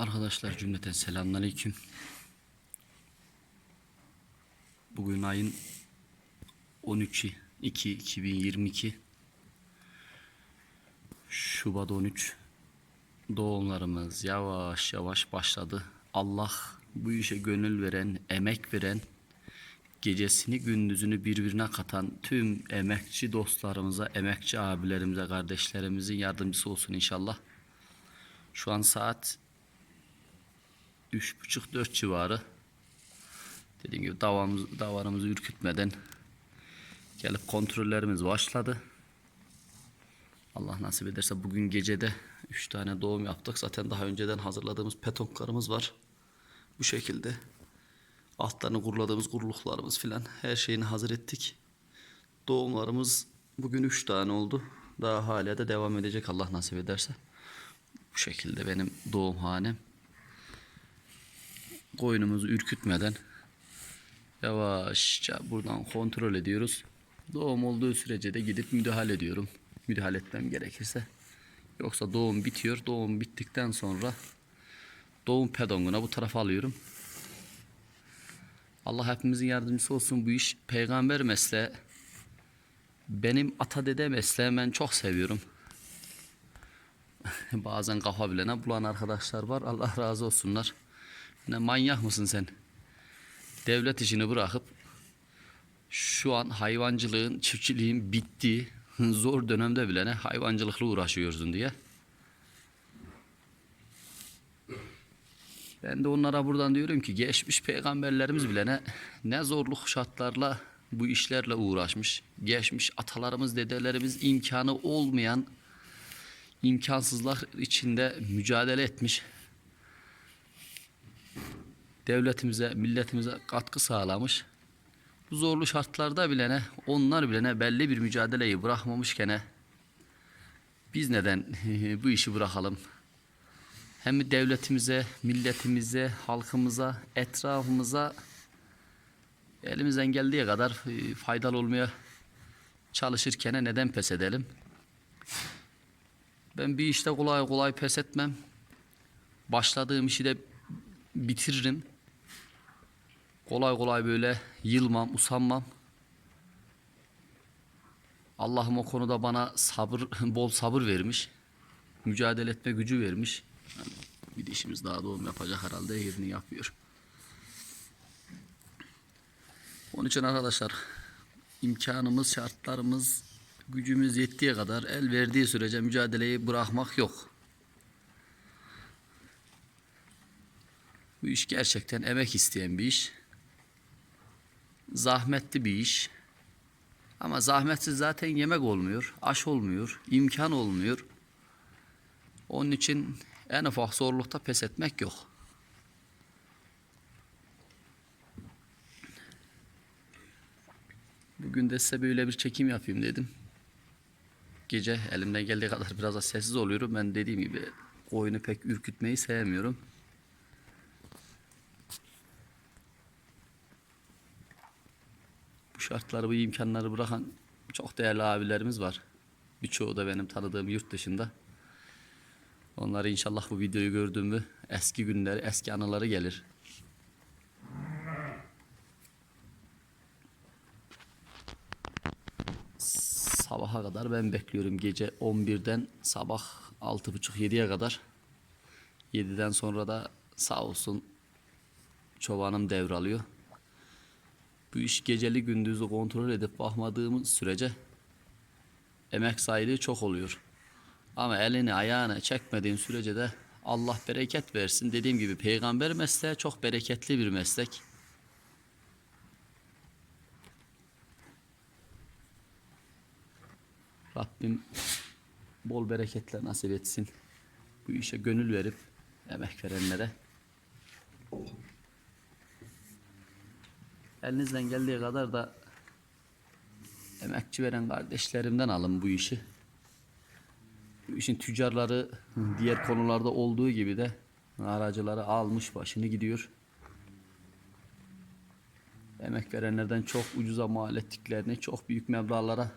Arkadaşlar cümleten selamünaleyküm. Bugün ayın 13'ü 2 2022 Şubat 13 doğumlarımız yavaş yavaş başladı. Allah bu işe gönül veren, emek veren, gecesini gündüzünü birbirine katan tüm emekçi dostlarımıza, emekçi abilerimize, kardeşlerimizin yardımcısı olsun inşallah. Şu an saat üç buçuk dört civarı. Dediğim gibi davamız, davarımızı ürkütmeden gelip kontrollerimiz başladı. Allah nasip ederse bugün gecede 3 tane doğum yaptık. Zaten daha önceden hazırladığımız petonklarımız var. Bu şekilde. Altlarını kuruladığımız kuruluklarımız filan her şeyini hazır ettik. Doğumlarımız bugün 3 tane oldu. Daha hala da devam edecek Allah nasip ederse. Bu şekilde benim doğum hanem. Koyunumuzu ürkütmeden yavaşça buradan kontrol ediyoruz. Doğum olduğu sürece de gidip müdahale ediyorum. Müdahale etmem gerekirse. Yoksa doğum bitiyor. Doğum bittikten sonra doğum pedonguna bu tarafa alıyorum. Allah hepimizin yardımcısı olsun bu iş. Peygamber mesleği. Benim ata dede mesleği ben çok seviyorum. Bazen kafa bilene bulan arkadaşlar var. Allah razı olsunlar. Ne manyak mısın sen? Devlet işini bırakıp şu an hayvancılığın, çiftçiliğin bittiği zor dönemde bile ne hayvancılıkla uğraşıyorsun diye. Ben de onlara buradan diyorum ki geçmiş peygamberlerimiz bile ne, ne zorluk şartlarla bu işlerle uğraşmış. Geçmiş atalarımız, dedelerimiz imkanı olmayan imkansızlar içinde mücadele etmiş. Devletimize, milletimize katkı sağlamış. Bu zorlu şartlarda bile ne, onlar bile ne belli bir mücadeleyi bırakmamışken biz neden bu işi bırakalım? Hem devletimize, milletimize, halkımıza, etrafımıza elimizden geldiği kadar e, faydalı olmaya çalışırken neden pes edelim? Ben bir işte kolay kolay pes etmem. Başladığım işi de bitiririm. Kolay kolay böyle yılmam, usanmam. Allah'ım o konuda bana sabır, bol sabır vermiş. Mücadele etme gücü vermiş. Yani bir dişimiz daha doğum yapacak herhalde yerini yapıyor. Onun için arkadaşlar imkanımız, şartlarımız, gücümüz yettiği kadar el verdiği sürece mücadeleyi bırakmak yok. Bu iş gerçekten emek isteyen bir iş. Zahmetli bir iş. Ama zahmetsiz zaten yemek olmuyor, aş olmuyor, imkan olmuyor. Onun için en ufak zorlukta pes etmek yok. Bugün de size böyle bir çekim yapayım dedim. Gece elimden geldiği kadar biraz da sessiz oluyorum. Ben dediğim gibi koyunu pek ürkütmeyi sevmiyorum. Bu şartları, bu imkanları bırakan çok değerli abilerimiz var. Birçoğu da benim tanıdığım yurt dışında. Onları inşallah bu videoyu gördüğümü eski günleri, eski anıları gelir. Sabaha kadar ben bekliyorum. Gece 11'den sabah 6.30-7'ye kadar. 7'den sonra da sağ olsun çobanım devralıyor. Bu iş geceli gündüzü kontrol edip bakmadığımız sürece emek sahibi çok oluyor. Ama elini ayağını çekmediğin sürece de Allah bereket versin. Dediğim gibi peygamber mesleği çok bereketli bir meslek. Rabbim bol bereketler nasip etsin. Bu işe gönül verip emek verenlere. Elinizden geldiği kadar da emekçi veren kardeşlerimden alın bu işi. Bu işin tüccarları diğer konularda olduğu gibi de aracıları almış başını gidiyor. Emek verenlerden çok ucuza mal ettiklerini çok büyük meblağlara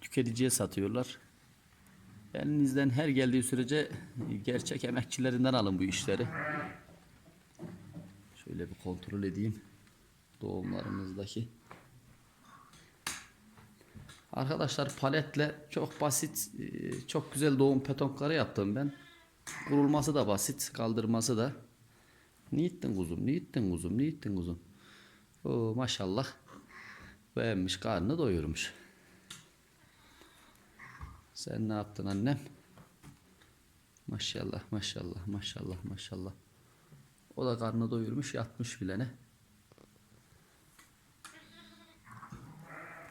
tüketiciye satıyorlar. Elinizden her geldiği sürece gerçek emekçilerinden alın bu işleri. Şöyle bir kontrol edeyim. Doğumlarımızdaki. Arkadaşlar paletle çok basit, e, çok güzel doğum petonkları yaptım ben. Kurulması da basit, kaldırması da. Ne ettin kuzum, ne ettin kuzum, ne ettin kuzum. Oo, maşallah. Beğenmiş, karnını doyurmuş. Sen ne yaptın annem? Maşallah, maşallah, maşallah, maşallah. O da karnını doyurmuş, yatmış bile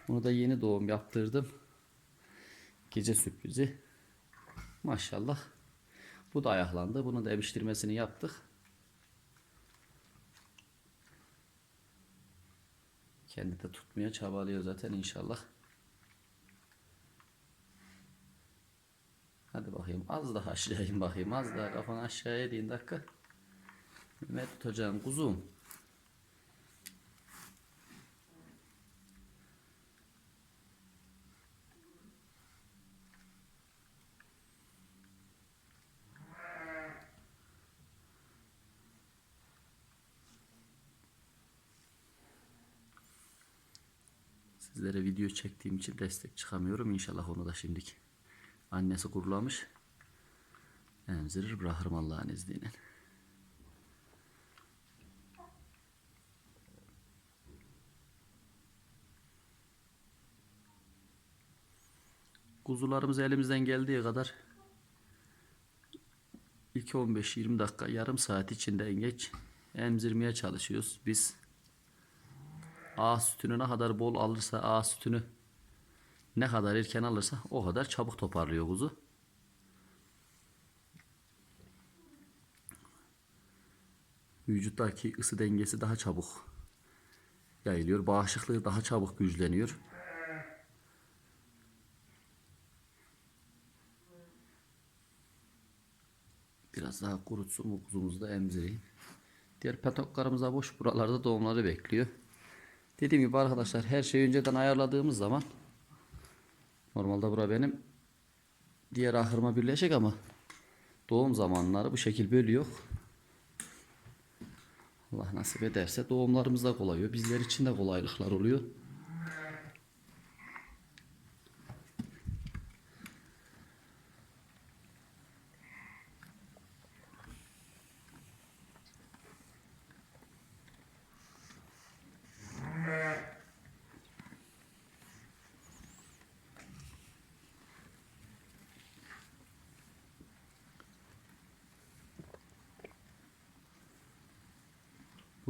Bunu da yeni doğum yaptırdım. Gece sürprizi. Maşallah. Bu da ayaklandı. Bunu da ebiştirmesini yaptık. Kendi de tutmaya çabalıyor zaten inşallah. Hadi bakayım az daha aşağı in bakayım az daha kafanı aşağıya in dakika. Mehmet hocam kuzum. Sizlere video çektiğim için destek çıkamıyorum. İnşallah onu da şimdiki annesi kurulamış. Emzirir bırakırım Allah'ın izniyle. Kuzularımız elimizden geldiği kadar ilk 15-20 dakika yarım saat içinde en geç emzirmeye çalışıyoruz. Biz A sütünü ne kadar bol alırsa A sütünü ne kadar erken alırsa o kadar çabuk toparlıyor kuzu. Vücuttaki ısı dengesi daha çabuk yayılıyor. Bağışıklığı daha çabuk güçleniyor. Biraz daha kurutsun bu kuzumuzu da emzireyim. Diğer petoklarımız da boş. Buralarda doğumları bekliyor. Dediğim gibi arkadaşlar her şeyi önceden ayarladığımız zaman normalde bura benim diğer ahırıma birleşik ama doğum zamanları bu şekil bölüyor. Allah nasip ederse doğumlarımız da kolay oluyor. Bizler için de kolaylıklar oluyor.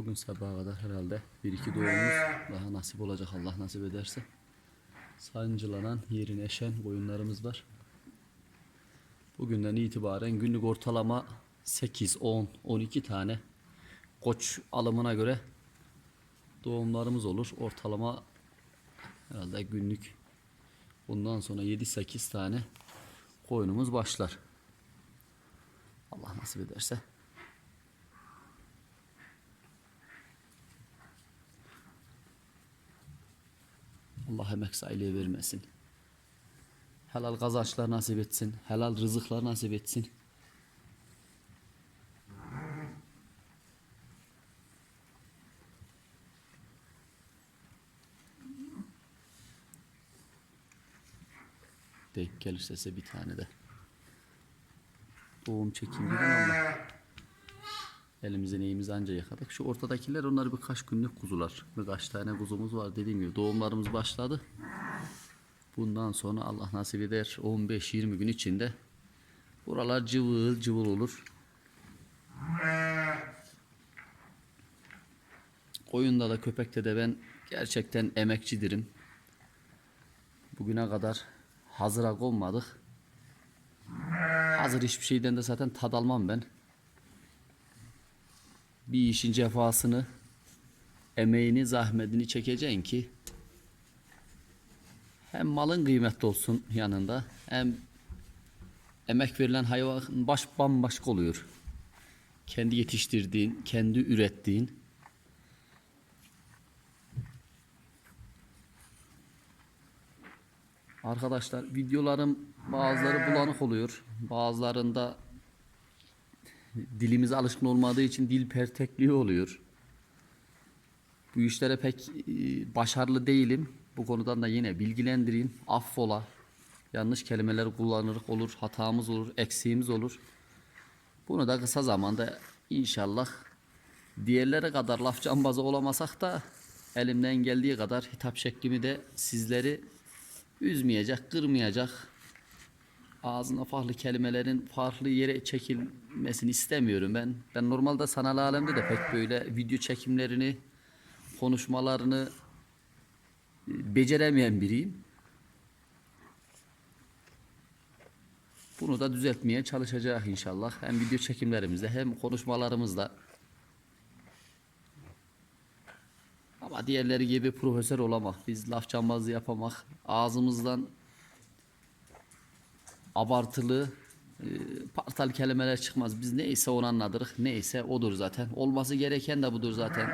Bugün sabaha kadar herhalde bir iki doğumumuz daha nasip olacak Allah nasip ederse. Sancılanan yerine eşen koyunlarımız var. Bugünden itibaren günlük ortalama 8, 10, 12 tane koç alımına göre doğumlarımız olur. Ortalama herhalde günlük bundan sonra 7-8 tane koyunumuz başlar. Allah nasip ederse. Allah emek sahiliği vermesin. Helal kazançlar nasip etsin. Helal rızıklar nasip etsin. Denk gelirse bir tane de. Doğum çekimleri ama elimizin neyimizi anca yakadık. Şu ortadakiler onlar birkaç günlük kuzular. Birkaç tane kuzumuz var dediğim gibi doğumlarımız başladı. Bundan sonra Allah nasip eder 15-20 gün içinde buralar cıvıl cıvıl olur. Oyunda da köpekte de ben gerçekten emekçidirim. Bugüne kadar hazıra konmadık. Hazır hiçbir şeyden de zaten tad almam ben. Bir işin cefasını, emeğini, zahmetini çekeceksin ki hem malın kıymetli olsun yanında hem emek verilen hayvan baş bambaşka oluyor. Kendi yetiştirdiğin, kendi ürettiğin Arkadaşlar videolarım bazıları bulanık oluyor. Bazılarında dilimize alışkın olmadığı için dil pertekliği oluyor. Bu işlere pek e, başarılı değilim. Bu konudan da yine bilgilendireyim. Affola. Yanlış kelimeler kullanırız olur, hatamız olur, eksiğimiz olur. Bunu da kısa zamanda inşallah diğerlere kadar laf cambazı olamasak da elimden geldiği kadar hitap şeklimi de sizleri üzmeyecek, kırmayacak. Ağzına farklı kelimelerin farklı yere çekilmesini istemiyorum ben. Ben normalde sanal alemde de pek böyle video çekimlerini, konuşmalarını e, beceremeyen biriyim. Bunu da düzeltmeye çalışacak inşallah. Hem video çekimlerimizde hem konuşmalarımızda. Ama diğerleri gibi profesör olamak, biz laf cambazlığı yapamak, ağzımızdan abartılı, e, partal kelimeler çıkmaz. Biz neyse onu anladık, neyse odur zaten. Olması gereken de budur zaten.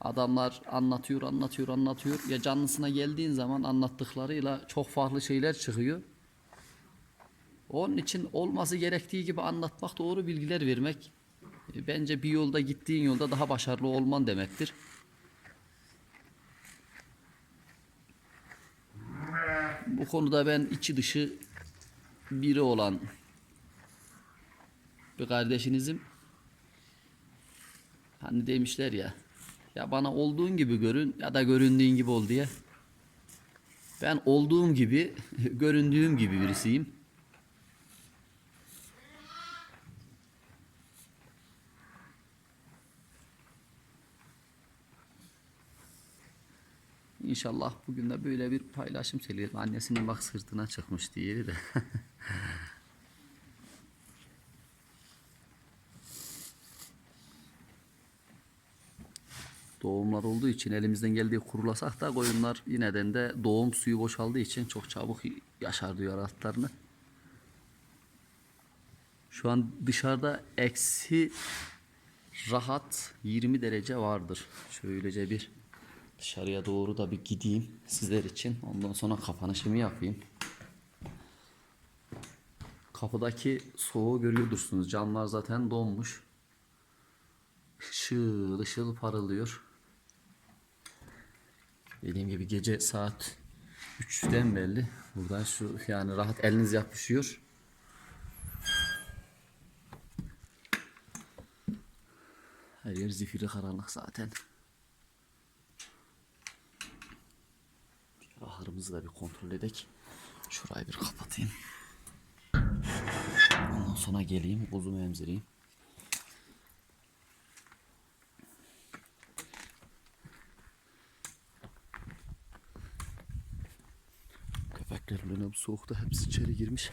Adamlar anlatıyor, anlatıyor, anlatıyor. Ya canlısına geldiğin zaman anlattıklarıyla çok farklı şeyler çıkıyor. Onun için olması gerektiği gibi anlatmak, doğru bilgiler vermek e, bence bir yolda gittiğin yolda daha başarılı olman demektir. Bu konuda ben içi dışı biri olan bir kardeşinizim. Hani demişler ya ya bana olduğun gibi görün ya da göründüğün gibi ol diye. Ben olduğum gibi, göründüğüm gibi birisiyim. İnşallah bugün de böyle bir paylaşım söyleyelim. Annesinin bak sırtına çıkmış diğeri de. Doğumlar olduğu için elimizden geldiği kurulasak da koyunlar yineden de doğum suyu boşaldığı için çok çabuk yaşar diyor atlarını. Şu an dışarıda eksi rahat 20 derece vardır. Şöylece bir dışarıya doğru da bir gideyim sizler için. Ondan sonra kapanışımı yapayım. Kapıdaki soğuğu görüyorsunuz. Camlar zaten donmuş. Işıl ışıl parılıyor. Dediğim gibi gece saat 3'ten belli. Buradan şu yani rahat eliniz yapışıyor. Her yer zifiri karanlık zaten. Ahırımızı da bir kontrol edek. Şurayı bir kapatayım. Ondan sonra geleyim kuzumu emzireyim. Köpekler öyle bu soğukta hepsi içeri girmiş.